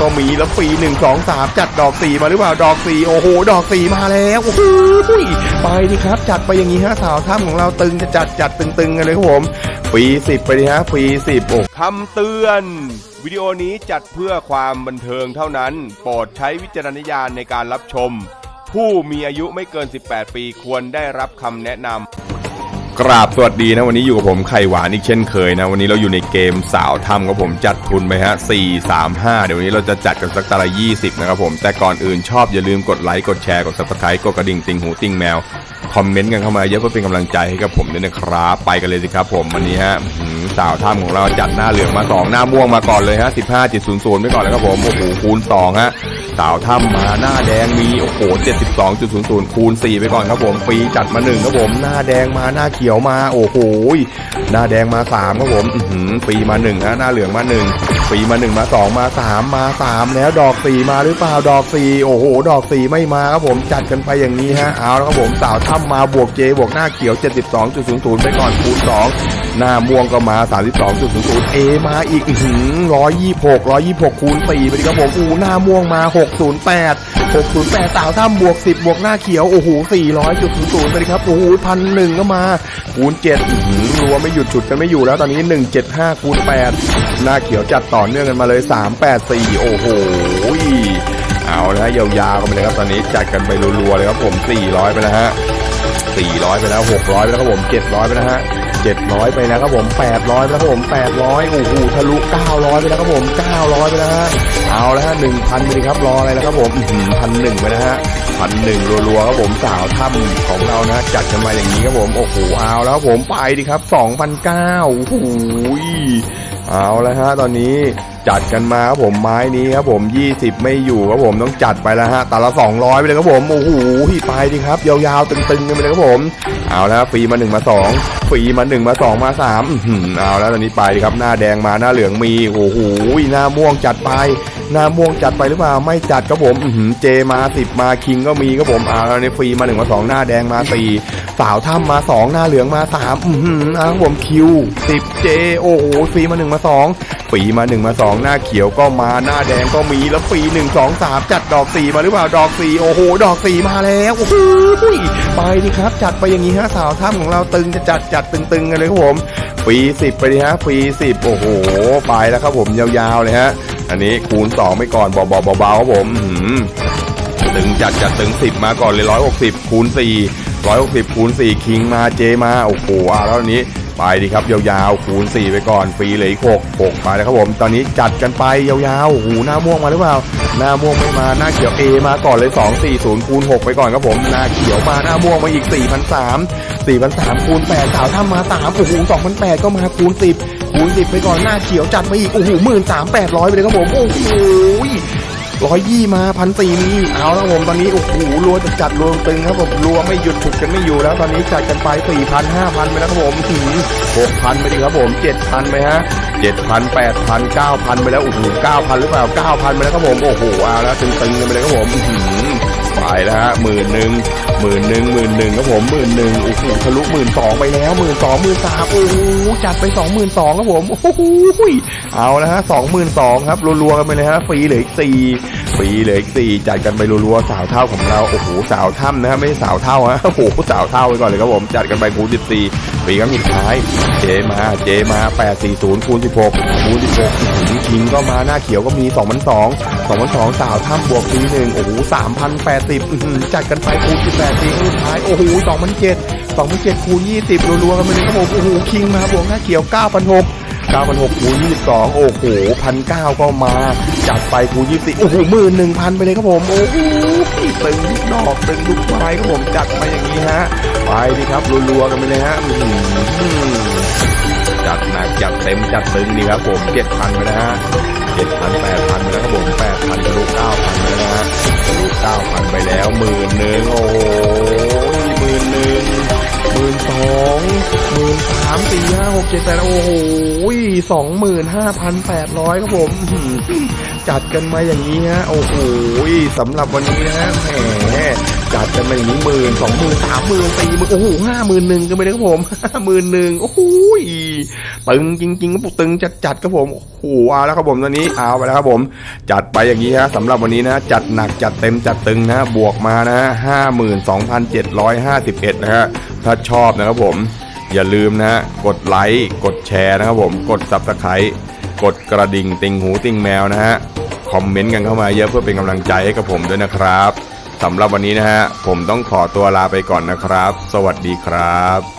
ก็มีแล้วฟรีหนึ่งสองสามจัดดอกสี่มาหรือเปล่าดอกสี่โอ้โห ดอกสี่มาแล้วโอ้โหไปดิครับ จัดไปอย่างนี้ฮะสาวถ้ำของเราตึงจะจัดจัดตึงๆกันเลยครับผมฟรีสิบไปดิฮะฟรีสิบโอ้คำเตือน วิดีโอนี้จัดเพื่อความบันเทิงเท่านั้น โปรดใช้วิจารณญาณในการรับชม ผู้มีอายุไม่เกิน 18 ปีควรได้รับคำแนะนำ กราบสวัสดีนะวันนี้อยู่กับผมไข่หวานอีกเช่นเคยนะวันนี้เราอยู่ในเกมสาวทำครับผมจัดทุนไปฮะ4 3 5 เดี๋ยววันนี้เราจะจัดกันสักตาละ20 นะครับผมแต่ก่อนอื่นชอบอย่าลืมกดไลค์กดแชร์กด subscribe กดกระดิ่งติงหูติงแมว คอมเมนต์กันเข้ามาเยอะเพื่อเป็นกำลังใจให้กับผมด้วยนะครับ ไปกันเลยสิครับผมวันนี้ฮะสาวถ้ำของเราจัดหน้าเหลืองมา 2 หน้าม่วงมาก่อนเลยฮะ15.00ไปก่อนเลยครับผมโอ้โหคูณ2ฮะ สาวถ้ำมาหน้าแดงมีโอ้โห72.00 คูณ 4 ไปก่อนครับผมฟรีจัดมา1ครับผม หน้าแดงมาหน้าเขียวมาโอ้โหหน้าแดงมา3ครับผมอื้อหือฟรีมา1ฮะหน้าเหลืองมา1ฟรีมา 1 มา 2 มา 3 มา 3 แล้วดอก 4 มาหรือเปล่าดอก 4 โอ้โห ดอก 4 ไม่มาครับผมจัดกันไปอย่างนี้ฮะเอาแล้วครับผมสาวถ้ำมาบวกเจบวกหน้าเขียว 72.00 ไปก่อนคูณ 2หน้าม่วงก็มา 32.00เอมาอีกอื้อหือ126 126 คูณ4ไปดิครับผม อู้หน้าม่วงมา608 608สาวถ้ำบวก 10 บวกหน้าเขียว โอ้โห400.00ไปดิครับ โอ้โหพันหนึ่งก็มาคูณ7รัวไม่หยุดฉุดกันไม่อยู่แล้วตอนนี้ 175คูณ8หน้าเขียวจัดต่อเนื่องกันมาเลย 384 โอ้โหเอาละฮะยาวๆกันไปเลยครับตอนนี้จัดกันไปรัวๆเลยครับผม 400 ไปแล้วฮะ400 ไปแล้ว 600 ไปแล้วครับผม 700 ไปแล้วฮะ 700 ไปแล้วครับผม 800ไปแล้วครับผม 800โอ้โหทะลุ 900 ไปแล้วครับผม 900 ไปแล้วฮะเอาแล้วฮะ1,000ไปดิครับรออะไรแล้วครับผมพันหนึ่งไปแล้วฮะพันหนึ่งรัวๆครับผมสาวถ้ำของเรานะจัดกันมาอย่างนี้ครับผมโอ้โหเอาแล้วครับผมไปดิครับ2,009โอ้โหเอาแล้วฮะตอนนี้ จัดกันมาครับผมไม้นี้ครับผม 20 ไม่อยู่ครับผมต้องจัดไปแล้วฮะแต่ละ 200 ไปเลยครับผมโอ้โหไปดิครับ ยาวๆตึงๆกันไปเลยครับผม เอาแล้วฟรีมา 1 มา 2ฟรีมา 1 มา 2 มา3อื้อหือเอาแล้วตอนนี้ไปดิครับหน้าแดงมาหน้าเหลืองมีโอ้โหหน้าม่วงจัดไปหน้าม่วงจัดไปหรือเปล่าไม่จัดครับผมเจมา10มาคิงก็มีครับผมเอาแล้วนี่ฟรีมา1มา2หน้าแดงมา4สาวถ้ำมา 2 หน้าเหลืองมา3อื้อหือเอาครับผมคิว10เจโอ้โหฟรีมา1มา2 ฟรีมา1มา2 หน้าเขียวก็มาหน้าแดงก็มีแล้วฟรี1 2 3 จัดดอก4มาหรือเปล่าดอก4โอ้โห ดอก4มาแล้วโอ้โหไปดิครับ จัดไปอย่างนี้ฮะสาวถ้ำของเราตึงจะจัดจัดตึงๆกันเลยครับผมฟรี10ไปดิฮะฟรี10โอ้โหไปแล้วครับผมยาวๆเลยฮะอันนี้คูณ 2 ไปก่อนเบาๆเบาๆครับผมตึงจัดจัดตึงสิบมาก่อนเลยร้อยหกสิบคูณสี่ร้อยหกสิบคูณสี่คิงมาเจมาโอ้โหอะแล้วอันนี้ ไปดีครับยาวๆ คูณสี่ไปก่อนฟรีเหลยหกหกไปแล้วครับผม ตอนนี้จัดกันไปยาวๆ หูหน้าม่วงมาหรือเปล่า หน้าม่วงไม่มา หน้าเขียวเอมาก่อนเลยสองสี่ศูนย์คูณหกไปก่อนครับผม หน้าเขียวมาหน้าม่วงมาอีกสี่พันสามสี่พันสามคูณแปดสาวถ้ามาสามโอ้โหสองพันแปดก็มาคูณสิบคูณสิบไปก่อนหน้าเขียวจัดมาอีกโอ้โหหมื่นสามแปดร้อยไปเลยครับผมโอ้โห ร้อยยี่มาพันสี่มีเอาแล้วผมตอนนี้โอ้โหรัวจะจัดรวมตึงครับผมรัวไม่หยุดฉุดกันไม่อยู่แล้ว ตอนนี้จัดกันไปสี่พันห้าพันไปแล้วครับผมถึงหกพันไปดิครับผมเจ็ดพันไปฮะเจ็ดพันแปดพันเก้าพันไปแล้วโอ้โหเก้าพันหรือเปล่าเก้าพันไปแล้วครับผมโอ้โหเอาแล้วตึงๆกันไปเลยครับผม ไปแล้วฮะหมื่นหนึ่งหมื่นหนึ่งหมื่นหนึ่งครับผมหมื่นหนึ่งโอ้โหทะลุหมื่นสองไปแล้วหมื่นสองหมื่นสามโอ้โหจัดไปสองหมื่นสองครับผมโอ้โหเอาแล้วฮะสองหมื่นสองครับรัวๆกันไปเลยฮะฟรีเหลืออีกสี่ ฟรีเลยสี่จัดกันไปรัวๆสาวเท่าของเราโอ้โหสาวถ้ำนะฮะไม่ใช่สาวเท่าฮะโอ้โหสาวเท่าไปก่อนเลยครับผมจัดกันไปคูณสิบสี่ฟรีครั้งสุดท้ายเจมาเจมาแปดสี่ศูนย์คูณสิบหกคูณสิบหกคิงก็มาหน้าเขียวก็มีสองพันสองสองพันสองสาวถ้ำบวกปีหนึ่งโอ้โหสามพันแปดสิบจัดกันไปคูณสิบแปดปีครั้งสุดท้ายโอ้โหสองพันเจ็ด สองพันเจ็ดคูณยี่สิบรัวๆกันไปเลยครับผมโอ้โหคิงมาบวกหน้าเขียวเก้าพันหก9,600คูณ22โอ้โหพันเก้าก็มา จัดไปคูณ24โอ้โหหมื่นหนึ่งพันไปเลยครับผมโอ้โหตึงลูกดอกตึงลูกไม้ครับผมจัดมาอย่างนี้ฮะไปดิครับรัวๆกันไปเลยฮะจัดหนักจัดเต็มจัดตึงดีครับผม7,000ไปนะฮะ7,000 8,000ไปแล้วครับผม8,000ทะลุ9,000ไปแล้วนะฮะทะลุ9,000ไปแล้วหมื่นหนึ่งโอ้โห หมื่นสองหมื่นสามสี่ห้าหกเจ็ดแปดโอ้โหสองหมื่นห้าพันแปดร้อยครับผม จัดกันมาอย่างนี้ฮะ โอ้โหสำหรับวันนี้นะฮะแหมจัดกันมาอย่างนี้หมื่นสองหมื่นสามหมื่นสี่หมื่นโอ้โหห้าหมื่นหนึ่งกันไปเลยครับผมห้าหมื่นหนึ่งโอ้โหตึงจริงๆครับตึงจัดจัดครับผมโอ้โหเอาแล้วครับผมตอนนี้เอาไปแล้วครับผม จัดไปอย่างนี้ฮะสำหรับวันนี้นะ จัดหนักจัดเต็มจัดตึงนะ บวกมานะห้าหมื่นสองพันเจ็ดร้อยห้าสิบเอ็ดนะฮะ ถ้าชอบนะครับผมอย่าลืมนะฮะกดไลค์กดแชร์นะครับผมกดซับสไครต์กดกระดิ่งติงหูติงแมวนะฮะคอมเมนต์กันเข้ามาเยอะเพื่อเป็นกำลังใจให้กับผมด้วยนะครับสำหรับวันนี้นะฮะผมต้องขอตัวลาไปก่อนนะครับ สวัสดีครับ